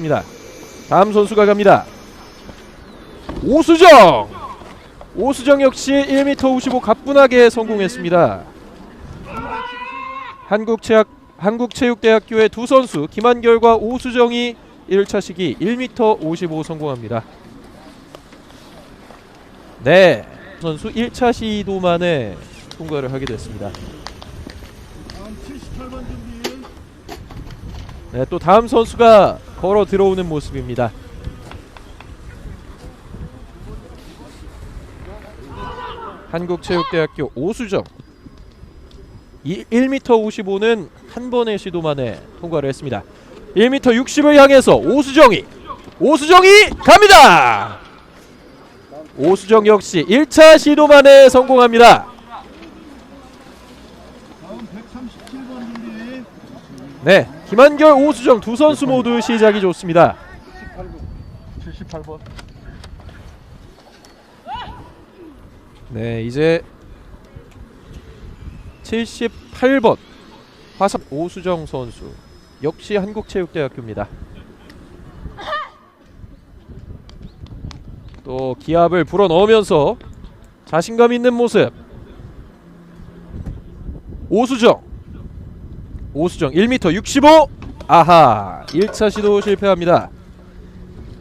있습니다. 다음 선수가 갑니다. 오수정! 오수정 역시 1m 55 가뿐하게 성공했습니다. 한국체육 한국체육대학교의 두 선수 김한결과 오수정이 1차 시기 1m 55 성공합니다. 네, 선수 1차 시도 만에 통과를 하게 됐습니다. 다음 78번 준비. 네, 또 다음 선수가 걸어 들어오는 모습입니다. 한국체육대학교 오수정 이 1m 55는 한 번의 시도 만에 통과를 했습니다. 1m 60을 향해서 오수정이 오수정이 갑니다. 오수정 역시 1차 시도 만에 성공합니다. 다음 137번 준비. 네, 김한결, 오수정 두 선수 모두 시작이 좋습니다. 78번. 네, 이제 78번 화성 오수정 선수 역시 한국체육대학교입니다. 또 기압을 불어 넣으면서 자신감 있는 모습. 오수정. 오수정 1m 65. 아하. 1차 시도 실패합니다.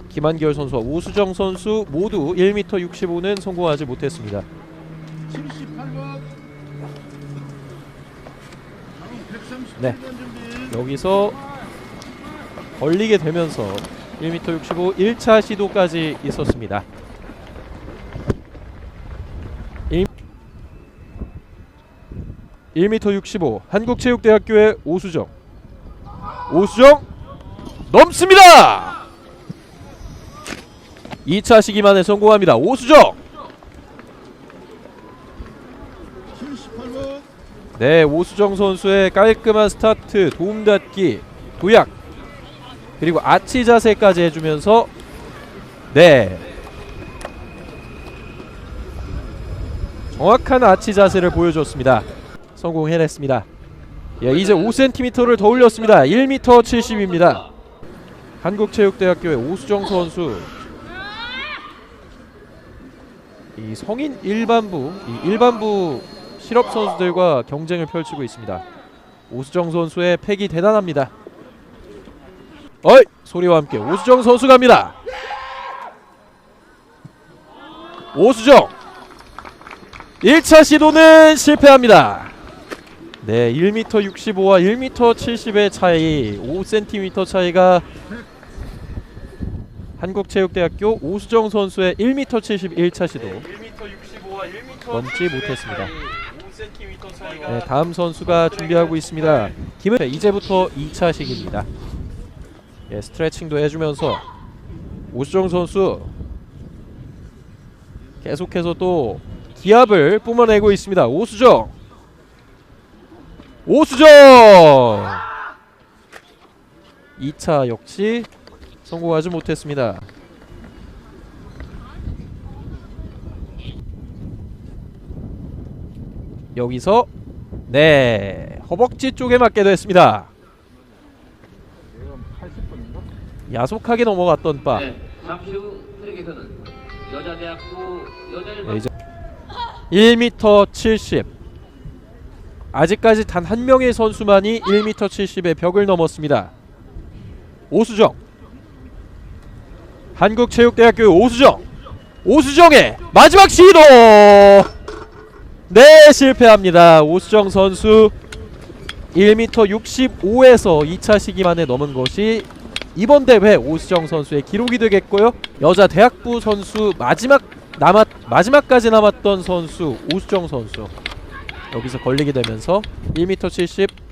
김한결 선수와 오수정 선수 모두 1m 65는 성공하지 못했습니다. 78번. 다음 137번 네. 여기서 걸리게 되면서 1m 65 1차 시도까지 있었습니다. 1, 1m 65 한국체육대학교의 오수정 오수정 넘습니다. 2차 시기만에 성공합니다. 오수정 78번. 네, 오수정 선수의 깔끔한 스타트, 도움닫기, 도약 그리고 아치 자세까지 해주면서 네 정확한 아치 자세를 보여줬습니다. 성공해냈습니다. 예, 이제 5cm를 더 올렸습니다. 1m 70입니다. 한국체육대학교의 오수정 선수 이 성인 일반부 이 일반부 실업 선수들과 경쟁을 펼치고 있습니다. 오수정 선수의 팩이 대단합니다. 어이 소리와 함께 오수정 선수 갑니다. 오수정 1차 시도는 실패합니다. 네, 1m 65와 1m 70의 차이, 5cm 차이가 한국체육대학교 오수정 선수의 1m 70 1차 시도 1m 65와 1m 넘지 못했습니다. 5cm 차이가 네, 다음 선수가 준비하고 있습니다. 김은 네, 이제부터 2차 시기입니다. 예, 스트레칭도 해주면서 오수정 선수 계속해서 또 기압을 뿜어내고 있습니다. 오수정, 오수정. 2차 역시 성공하지 못했습니다. 여기서 네 허벅지 쪽에 맞게 됐습니다. 내가 80번인가? 야속하게 넘어갔던 바. 네, 잠시 후 트랙에서는 여자대학부 여자일반 네, 이제 1m 70. 아직까지 단 한 명의 선수만이 1m 70의 벽을 넘었습니다. 오수정. 한국체육대학교 오수정. 오수정의 마지막 시도. 네, 실패합니다. 오수정 선수 1m 65에서 2차 시기 만에 넘은 것이 이번 대회 오수정 선수의 기록이 되겠고요. 여자 대학부 선수 마지막 남았 마지막까지 남았던 선수 오수정 선수 여기서 걸리게 되면서 1m 70